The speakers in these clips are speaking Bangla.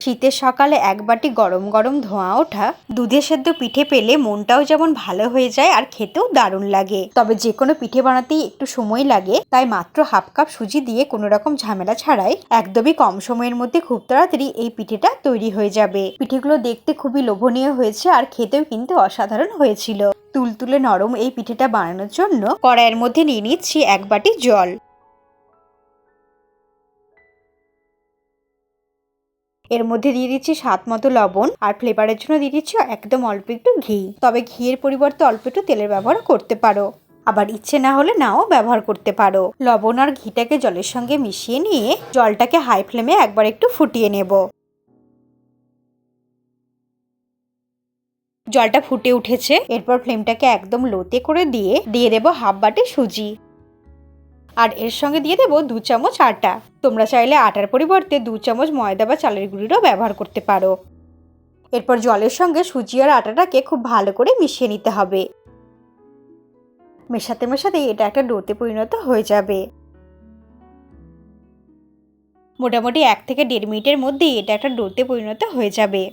শীতের সকালে এক বাটি গরম গরম ধোঁয়া ওঠা, দুধে সেদ্ধ পিঠে পেলে মনটাও যেমন ভালো হয়ে যায় আর খেতেও দারুণ লাগে। তবে যে কোনো পিঠে বানাতেই একটু সময় লাগে, তাই মাত্র হাফ কাপ সুজি দিয়ে কোনো রকম ঝামেলা ছাড়াই একদমই কম সময়ের মধ্যে খুব তাড়াতাড়ি এই পিঠেটা তৈরি হয়ে যাবে। পিঠেগুলো দেখতে খুবই লোভনীয় হয়েছে আর খেতেও কিন্তু অসাধারণ হয়েছিল। তুলতুলে নরম এই পিঠেটা বানানোর জন্য কড়াইয়ের মধ্যে নিয়ে নিচ্ছি এক বাটি জল। এর মধ্যে দিয়ে দিচ্ছি স্বাদ মতো লবণ আর ফ্লেভারের জন্য দিয়ে দিচ্ছি একদম অল্প একটু ঘি। তবে ঘিয়ের পরিবর্তে অল্প একটু তেলের ব্যবহার করতে পারো। আবার ইচ্ছে না হলে নাও ব্যবহার করতে পারো। লবণ আর ঘিটাকে জলের সঙ্গে মিশিয়ে নিয়ে জলটাকে হাই ফ্লেমে একবার একটু ফুটিয়ে নেব। জলটা ফুটে উঠেছে। এরপর ফ্লেমটাকে একদম লোতে করে দিয়ে দিয়ে দেবো হাফ বাটি সুজি। আর এর সঙ্গে দিয়ে দেবো দু চামচ আটা। তোমরা চাইলে আটার পরিবর্তে দু চামচ ময়দা বা চালের গুঁড়িরও ব্যবহার করতে পারো। এরপর জলের সঙ্গে সুজি আর আটাটাকে খুব ভালো করে মিশিয়ে নিতে হবে। মেশাতে মেশাতে এটা একটা ডোতে পরিণত হয়ে যাবে। মোটামুটি এক থেকে দেড় মিনিটের মধ্যেই এটা একটা ডোতে পরিণত হয়ে যাবে।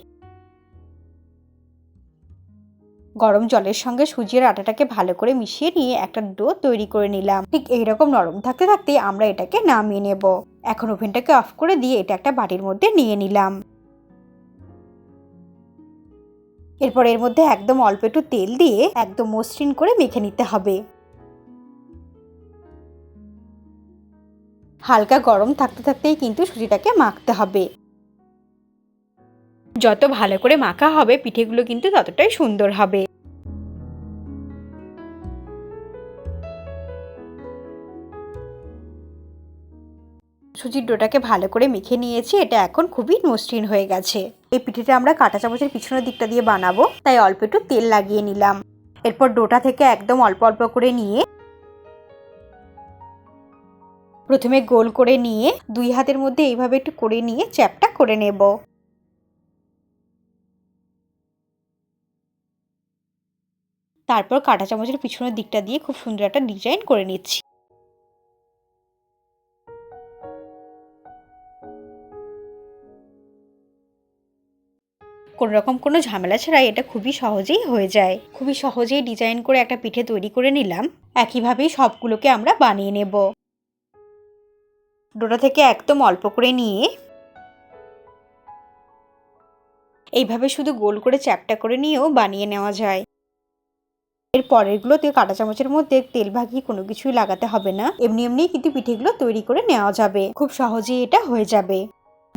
গরম জলের সঙ্গে সুজির আটাটাকে ভালো করে মিশিয়ে নিয়ে একটা ডো তৈরি করে নিলাম। ঠিক এইরকম নরম থাকতে থাকতে আমরা এটাকে নামিয়ে নেব। এখন ওভেনটাকে অফ করে দিয়ে এটা একটা বাটির মধ্যে নিয়ে নিলাম। এরপর এর মধ্যে একদম অল্প একটু তেল দিয়ে একদম মসৃণ করে মেখে নিতে হবে। হালকা গরম থাকতে থাকতেই কিন্তু সুজিটাকে মাখতে হবে। যত ভালো করে মাখা হবে, পিঠেগুলো কিন্তু ততটাই সুন্দর হবে। সুজির ডোটাকে ভালো করে মেখে নিয়েছি, এটা এখন খুবই মসৃণ হয়ে গেছে। এই পিঠেটা আমরা কাঁটা চামচের পিছনের দিকটা দিয়ে বানাবো, তাই অল্প একটু তেল লাগিয়ে নিলাম। এরপর ডোটা থেকে একদম অল্প অল্প করে নিয়ে প্রথমে গোল করে নিয়ে দুই হাতের মধ্যে এইভাবে একটু করে নিয়ে চ্যাপটা করে নেব। তারপর কাঁটা চামচের পিছনের দিকটা দিয়ে খুব সুন্দর একটা ডিজাইন করে নিচ্ছি। কোনো রকম কোনো ঝামেলা ছাড়াই এটা খুবই সহজেই হয়ে যায়। খুবই সহজেই ডিজাইন করে একটা পিঠে তৈরি করে নিলাম। একইভাবেই সবগুলোকে আমরা বানিয়ে নেব। ডোটা থেকে একদম অল্প করে নিয়ে এইভাবে শুধু গোল করে চ্যাপটা করে নিয়েও বানিয়ে নেওয়া যায়। এর পরেরগুলোতে কাঁটা চামচের মধ্যে তেল ভাগিয়ে কোনো কিছুই লাগাতে হবে না। এমনি এমনি কিন্তু পিঠেগুলো তৈরি করে নেওয়া যাবে। খুব সহজেই এটা হয়ে যাবে।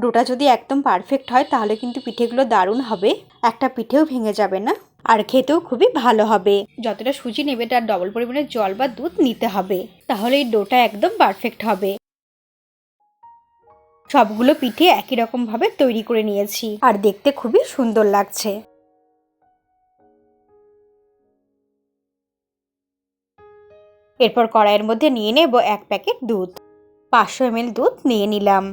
ডোটা যদি একদম পারফেক্ট হয়, তাহলে কিন্তু পিঠেগুলো দারুণ হবে। একটা পিঠেও ভেঙে যাবে না, আর খেতেও খুবই ভালো হবে। যতটা সুজি নেবে, তার ডবল পরিমাণে জল বা দুধ নিতে হবে। তাহলে এই ডোটা একদম পারফেক্ট হবে। সবগুলো পিঠে একই রকম ভাবে তৈরি করে নিয়েছি, আর দেখতে খুবই সুন্দর লাগছে। এরপর কড়াইয়ের মধ্যে নিয়ে নেব এক প্যাকেট দুধ। পাঁচশো এমএল দুধ নিয়ে নিলাম।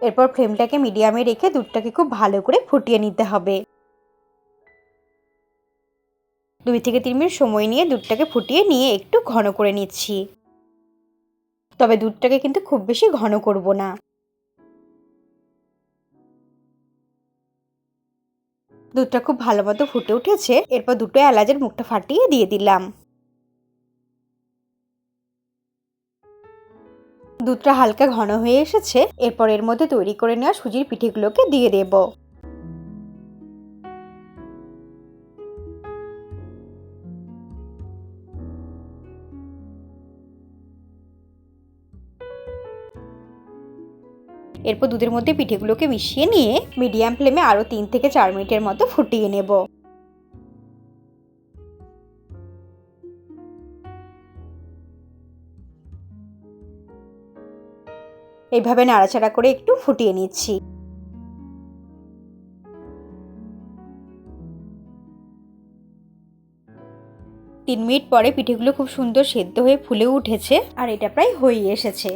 এরপর ফ্লেমটাকে মিডিয়ামে রেখে দুধটাকে খুব ভালো করে ফুটিয়ে নিতে হবে। দুই থেকে তিন মিনিট সময় নিয়ে দুধটাকে ফুটিয়ে নিয়ে একটু ঘন করে নিচ্ছি। তবে দুধটাকে কিন্তু খুব বেশি ঘন করব না। দুধটা খুব ভালো মতো ফুটে উঠেছে, এরপর দুটো এলাচের মুখটা ফাটিয়ে দিয়ে দিলাম। দুধটা হালকা ঘন হয়ে এসেছে, এরপর এর মধ্যে তৈরি করে নেওয়া সুজির পিঠেগুলোকে দিয়ে দেব। এরপর দুধের মধ্যে পিঠেগুলোকে মিশিয়ে নিয়ে মিডিয়াম ফ্লেমে আরও তিন থেকে চার মিনিটের মতো ফুটিয়ে নেব। এইভাবে নাড়াচাড়া করে একটু ফুটিয়ে নিচ্ছি। তিন মিনিট পরে পিঠেগুলো খুব সুন্দর সেদ্ধ হয়ে ফুলে উঠেছে আর এটা প্রায় হয়ে এসেছে।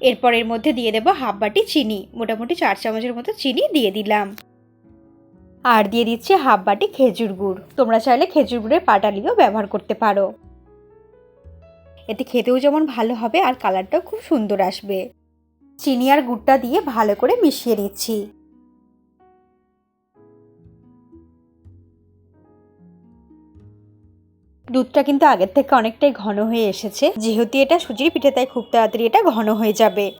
এরপর এর মধ্যে দিয়ে দেবো হাফ বাটি চিনি, মোটামুটি চার চামচের মতো চিনি দিয়ে দিলাম। আর দিয়ে দিচ্ছি হাফ বাটি খেজুর গুড়। তোমরা চাইলে খেজুর গুড়ের পাটালিও ব্যবহার করতে পারো। এতে খেতেও যেমন ভালো হবে আর কালারটাও খুব সুন্দর আসবে। চিনি আর গুড়টা দিয়ে ভালো করে মিশিয়ে নিচ্ছি। দুধটা কিন্তু আগের থেকে অনেকটাই ঘন হয়ে এসেছে। যেহেতু এটা সুজির পিঠে, তাই খুব তাড়াতাড়ি এটা ঘন হয়ে যাবে।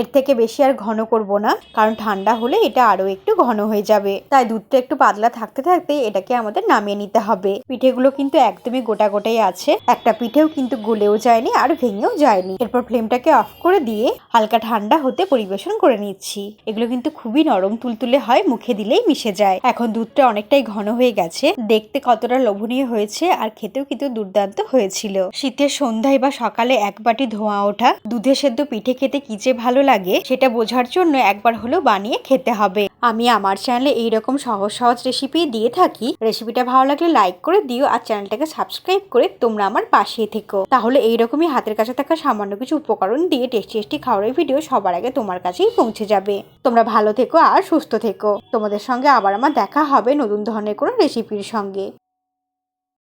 এর থেকে বেশি আর ঘন করব না, কারণ ঠান্ডা হলে এটা আরও একটু ঘন হয়ে যাবে। তাই দুধটা একটু পাতলা থাকতে থাকতে এটাকে আমাদের নামিয়ে নিতে হবে। পিঠেগুলো কিন্তু একদমই গোটা গোটাই আছে। একটা পিঠেও কিন্তু গলেও যায়নি আর ভেঙেও যায়নি। এরপর ফ্লেমটাকে অফ করে দিয়ে হালকা ঠান্ডা হতে পরিবেশন করে নিচ্ছি। এগুলো কিন্তু খুবই নরম তুলতুলে হয়, মুখে দিলেই মিশে যায়। এখন দুধটা অনেকটাই ঘন হয়ে গেছে। দেখতে কতটা লোভনীয় হয়েছে আর খেতেও কিন্তু দুর্দান্ত হয়েছিল। শীতের সন্ধ্যায় বা সকালে এক বাটি ধোঁয়া ওঠা, দুধে সেদ্ধ পিঠে খেতে কি যে ভালো লাগে, সেটা বোঝার জন্য একবার হলেও বানিয়ে খেতে হবে। আমি আমার চ্যানেলে এইরকম সহজ সহজ রেসিপি দিয়ে থাকি। রেসিপিটা ভালো লাগলে লাইক করে দিও আর চ্যানেলটাকে সাবস্ক্রাইব করে তোমরা আমার পাশে থেকো। তাহলে এইরকমই হাতের কাছে থাকা সামান্য কিছু উপকরণ দিয়ে টেস্টি টেস্টি খাওয়ার ভিডিও সবার আগে তোমার কাছেই পৌঁছে যাবে। তোমরা ভালো থেকো আর সুস্থ থেকো। তোমাদের সঙ্গে আবার আমার দেখা হবে নতুন ধরনের কোনো রেসিপির সঙ্গে।